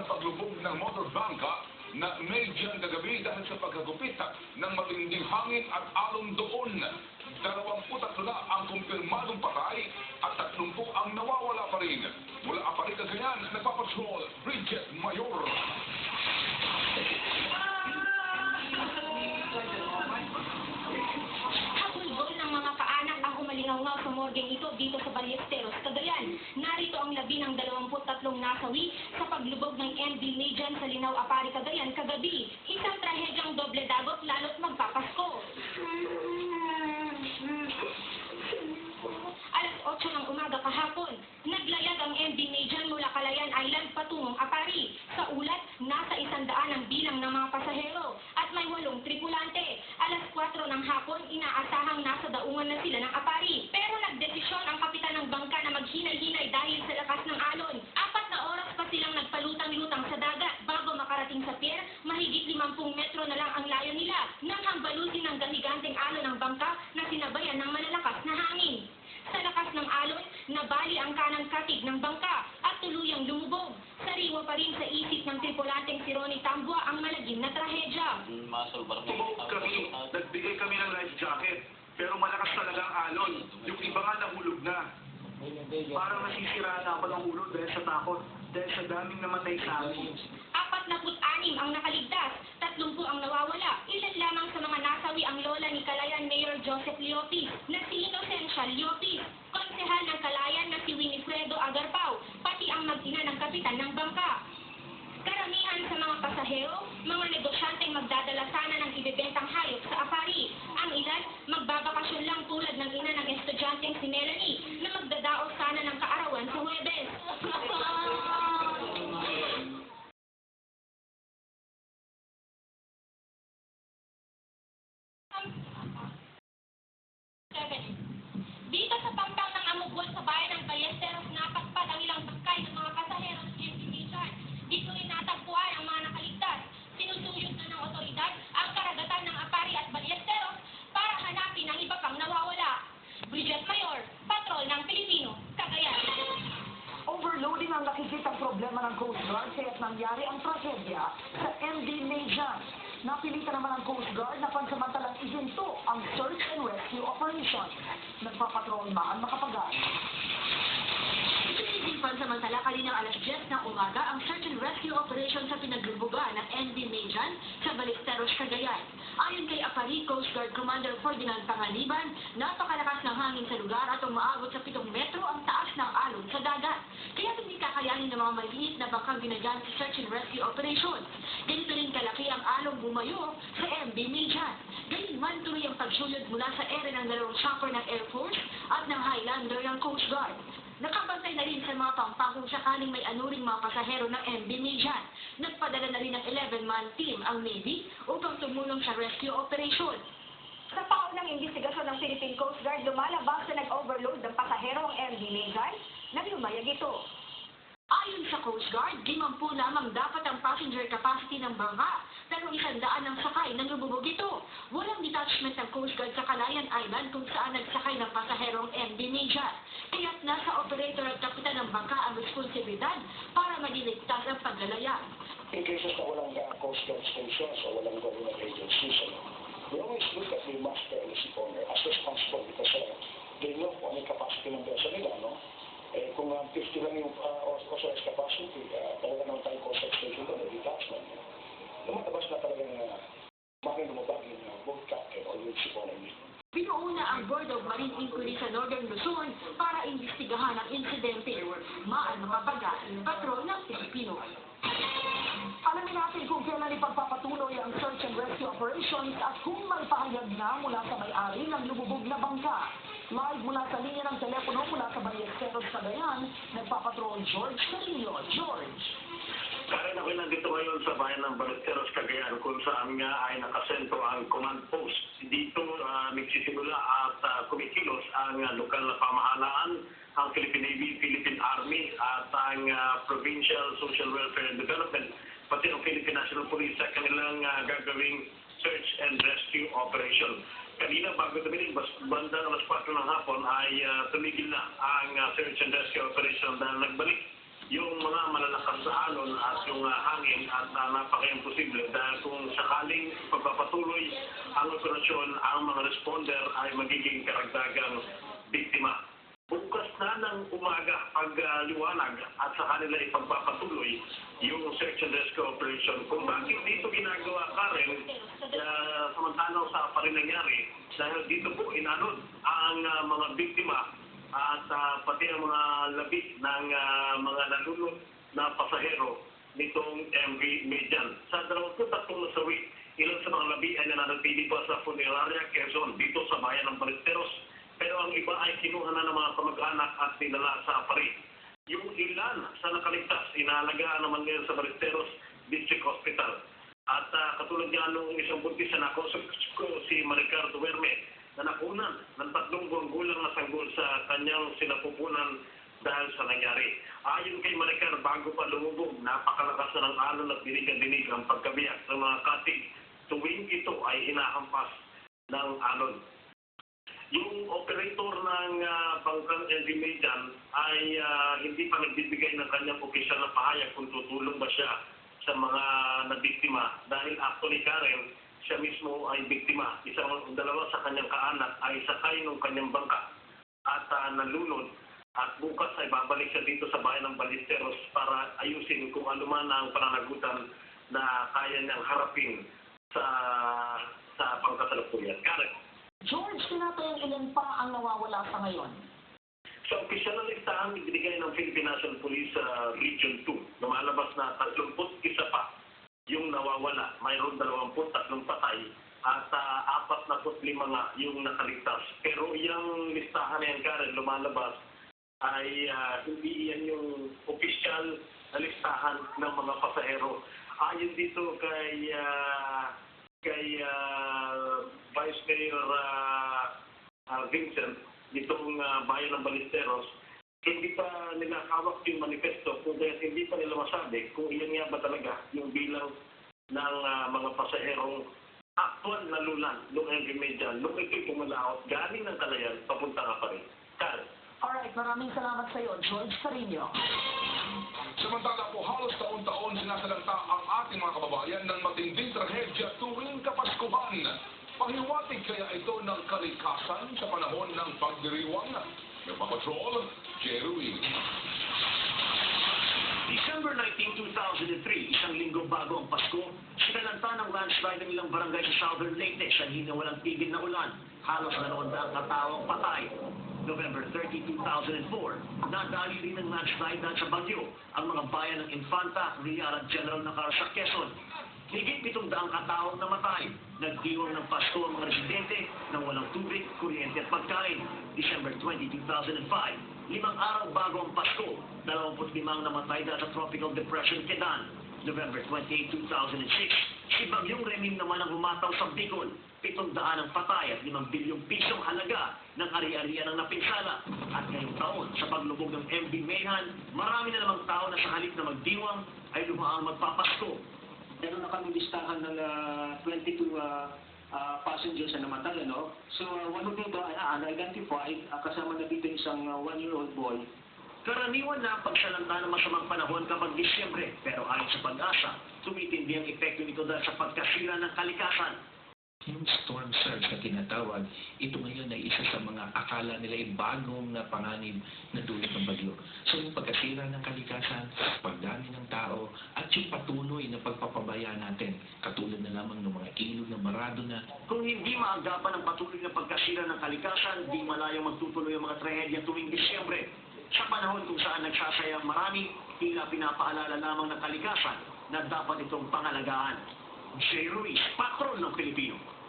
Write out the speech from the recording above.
sa paglubog ng motor banka na may dyan kagabi dahil sa pagkagupit ng matinding hangin at alon doon. Dalawamputat na ang kumpirmadong patay at 30 ang nawawala pa rin. Mula Aparita Ganyan, nagpapatrol Bridget Mayor. Ng morgeng ito dito sa Ballesteros, Cagayan. Narito ang labi ng 23 nasawi sa paglubog ng MV Legion sa Linaw, Apari, Cagayan kagabi. Isang trahedyang doble dagot lalo't magpapasko. Alas 8 ng umaga kahapon, naglayag ang MV Legion mula Calayan Island patungong Apari. Sa ulat, nasa isandaan ang bilang ng mga pasahero at may walong tripulante. Alas 4 ng hapon, inaasahang nasa daungan na sila ng Apari. Pero nagdesisyon ang kapitan ng bangka na maghinay-hinay dahil sa lakas ng alon. Apat na oras pa silang nagpalutang-lutang sa dagat bago makarating sa pier, 50 metro na lang ang layo nila nang hambalusin ng gahiganteng alon ng bangka na sinabayan ng malalakas na hangin. Sa lakas ng alon, nabali ang kanang katig ng bangka at tuluyang lumubog. Sariwa pa rin sa isip ng tripulanteng si Ronnie Tambua ang malagim na trahedya. Tubog Ah, kami, nagbigay kami ng life jacket, pero malakas talaga ang alon. Yung iba nga nahulog na. Parang nasisira na ako ng ulo dahil sa takot, dahil sa daming namatay sa amin. Apat na anim ang nakaligtas, 30 ang nawawala. Ilan lamang sa mga nasawi ang lola ni Calayan Mayor Joseph Leotis na si Inocencia Leotis, konsehal ng Calayan na si Winifredo Agarpao, pati ang mag-ina ng kapitan ng bangka. Karamihan sa mga pasahero, mga negosyanteng magdadala sana ng ibebentang hayop sa Apari. Ang ilan, magbabakasyon lang tulad ng ina ng estudyanteng si Melanie na magdadaos sana ng kaarawan sa Huwebes. Seven. Dito sa pampang ng Amugol sa bayan ng Ballesteros, natakpat ang ilang bangkay ng mga pasahero MV Mission. Dito rin natagpuan ang mga nakaligtas. Sinusuyod na ng otoridad ang karagatan ng Apari at Ballesteros para hanapin ang iba pang nawawala. Bridget Mayor, Patrol ng Pilipino, Cagayan. Overloading ang nakikitang problema ng Coast Guard kaya't nangyari ang trahedya sa MV Lejan. Napilitan naman ang Coast Guard na pansamantalang ihinto ang search and rescue operation. Nagpapatrol ba ang makapagal? Isinigil pansamantala kaninang alas 10 ng umaga ang search and rescue operation sa pinaglubugan ng NV Mejan sa Balisteros, Cagayan. Ayon kay Apari Coast Guard Commander Ferdinand Pangaliban, napakalakas ng hangin sa lugar at umaabot sa 7 metro ang taas ng alon sa dagat. Kaya hindi kakayanin ng mga maliit na bangkang ginagamit sa search and rescue operation. Ganito rin kalaki ang along bumayo sa MV Mejan. Gayunman tuloy ang pagsuyod mula sa ere ng dalawang chopper ng Air Force at ng Highlander ng Coast Guard. Nakabantay na rin sa mga pampang kung sakaling may anuring mga pasahero ng MV Mejan. Nagpadala na rin ng 11-man team ang Navy upang tumulong sa rescue operation. Sa paunang investigasyon ng Philippine Coast Guard, lumalabas na nag-overload ng pasahero ang MV Lejan. Naglumayag ito. Ayon sa Coast Guard, 50 lamang dapat ang passenger capacity ng bangka, pero isandaan ang sakay ng lumubog ito. Walang detachment ng Coast Guard sa Calayan Island kung saan nagsakay ng pasaherong MV Mejan. Kaya't nasa operator at kapitan ng bangka ang responsibilidad para maliligtas ang paglalaya. In cases na walang uh, Coast Guard stations o walang government agencies, we always look at the master and the shipowner as responsible because uh, they know kung ano yung capacity ng vessel nila, no? Eh, kung uh, 50 lang yung uh, authorized capacity, uh, talaga naman tayong Coast Guard station doon, may detachment. Lumatabas na talagang uh, bakit lumabag yung uh, boat captain or yung shipowner mismo. Pinuuna ang Board of Marine Inquiry sa Northern Luzon para imbestigahan ang insidente. Maan makapagaan patrol ng Pilipino. Alamin natin kung kailan ipagpapatuloy ang search and rescue operations at kung may na mula sa may-ari ng lumubog na bangka. Live mula sa linya ng telepono mula sa Ballesteros, Cagayan, nagpapatrol George Carrillo. George. Kaya ako'y nandito ngayon sa bayan ng Ballesteros, Cagayan, kung saan nga ay nakasentro ang command post. Dito uh, nagsisimula uh, kumikilos ang uh, lokal na pamahalaan, ang Philippine Navy, Philippine Army, at ang uh, Provincial Social Welfare and Development, pati ang Philippine National Police sa kanilang uh, gagawing search and rescue operation. Kanina bago tumingin, bas, bandang alas 4 ng hapon ay uh, tumigil na ang uh, search and rescue operation dahil nagbalik yung mga malalakas na alon at yung ah, hangin at uh, napaka-imposible dahil kung sakaling pagpapatuloy ang operasyon, ang mga responder ay magiging karagdagang biktima. Bukas na ng umaga pag ah, liwanag at sa kanila ipagpapatuloy yung search and rescue operation. Kung bakit dito ginagawa Karen, uh, samantalang sa pa rin nangyari, dahil dito po inanod ang ah, mga biktima at ah, pati ang mga labi ng ah, mga nalulot na pasahero nitong MV Median. Sa 23 nasawi, ilan sa mga labi ay nananatili pa sa Funeraria Quezon dito sa bayan ng Balesteros. Pero ang iba ay kinuha na ng mga kamag-anak at dinala sa Paris. Yung ilan sa nakaligtas, inaalagaan naman ngayon sa Balesteros District Hospital. At ah, katulad nga nung isang buntis na ko si Maricar Duerme na nakunan ng tatlong buwang gulang na sanggol sa kanyang sinapupunan dahil sa nangyari. Ayon kay Maricar, bago pa lumubog, napakalakas na ng alon at dinig-dinig ang pagkabiyak ng mga katig tuwing ito ay hinahampas ng alon. Yung operator ng uh, bangkang LV Median ay ah, hindi pa nagbibigay ng kanyang opisyal na pahayag kung tutulong ba siya sa mga nabiktima. Dahil actually Karen, siya mismo ay biktima. Isang dalawa sa kanyang kaanak ay sakay ng kanyang bangka at uh, nalunod. At bukas ay babalik siya dito sa bayan ng Balisteros para ayusin kung ano man ang pananagutan na kaya niyang harapin sa sa pangkasalukuyan. Karen. George, tinatayang ilan pa ang nawawala sa ngayon? Sa opisyal na listahan, ibinigay ng Philippine National Police sa Region 2, lumalabas na 31 pa yung nawawala. Mayroon 23 patay at uh, 45 nga yung nakaligtas. Pero yung listahan na yan, Karen, lumalabas ay ah, hindi yan yung opisyal na listahan ng mga pasahero. Ayon dito kay ah, kay ah, Vice Mayor ah, ah, Vincent nitong ah, bayan ng Balisteros, hindi pa nila hawak yung manifesto kung kaya hindi pa nila masabi kung iyan nga ba talaga yung bilang ng ah, mga pasaherong actual na lulan noong MV Media, noong ito'y pumalaot galing ng Kalayan papunta nga pa rin. Kal, Alright, maraming salamat sa iyo, George Sarino. Samantala po halos taon-taon sinasalanta ang ating mga kababayan ng matinding trahedya tuwing Kapaskuhan. Pahiwatig kaya ito ng kalikasan sa panahon ng pagdiriwang. Nagpapatrol, Jerry Wills. December 19, 2003, isang linggo bago ang Pasko, sinalanta ng landslide ng ilang barangay sa Southern Leyte sa na walang tigil na ulan. Halos dalawang daang katawang patay. November 30, 2004, nadali rin ng landslide dahil sa bagyo ang mga bayan ng Infanta, Riar at General Nakar sa Quezon. Higit pitong daang katawang namatay. Nagdiwang ng Pasko ang mga residente ng walang tubig, kuryente at pagkain. December 20, 2005, limang araw bago ang Pasko, 25 namatay dahil sa Tropical Depression Kedan. November 28, 2006, si Bagyong Remim naman ang humataw sa Bicol. Pitong daan ang patay at limang bilyong pisong halaga ng ari-arian ang napinsala. At ngayong taon, sa paglubog ng MB Mayhan, marami na namang tao na sa halip na magdiwang ay lumaang magpapasko. meron na kami listahan ng ah, 22 ah, ah, passengers na namatay, ano? So, ah, one of them ay ah, unidentified, ah, kasama na dito isang ah, one-year-old boy. Karaniwan na pagsalanta ng masamang panahon kapag Disyembre, pero ayon sa pag-asa, tumitindi ang epekto nito dahil sa pagkasira ng kalikasan. Storm surge na tinatawag, ito ngayon ay isa sa mga akala nila ay bagong na panganib na dulot ng bagyo. So yung pagkasira ng kalikasan, pagdami ng tao, at yung patuloy na pagpapabaya natin, katulad na lamang ng mga ilog na marado na Kung hindi maagapan ang patuloy na pagkasira ng kalikasan, di malayang magtutuloy ang mga trahedya tuwing Disyembre. Sa panahon kung saan nagsasayang marami, tila pinapaalala lamang ng kalikasan na dapat itong pangalagaan. J. Ruiz, patron ng Pilipino.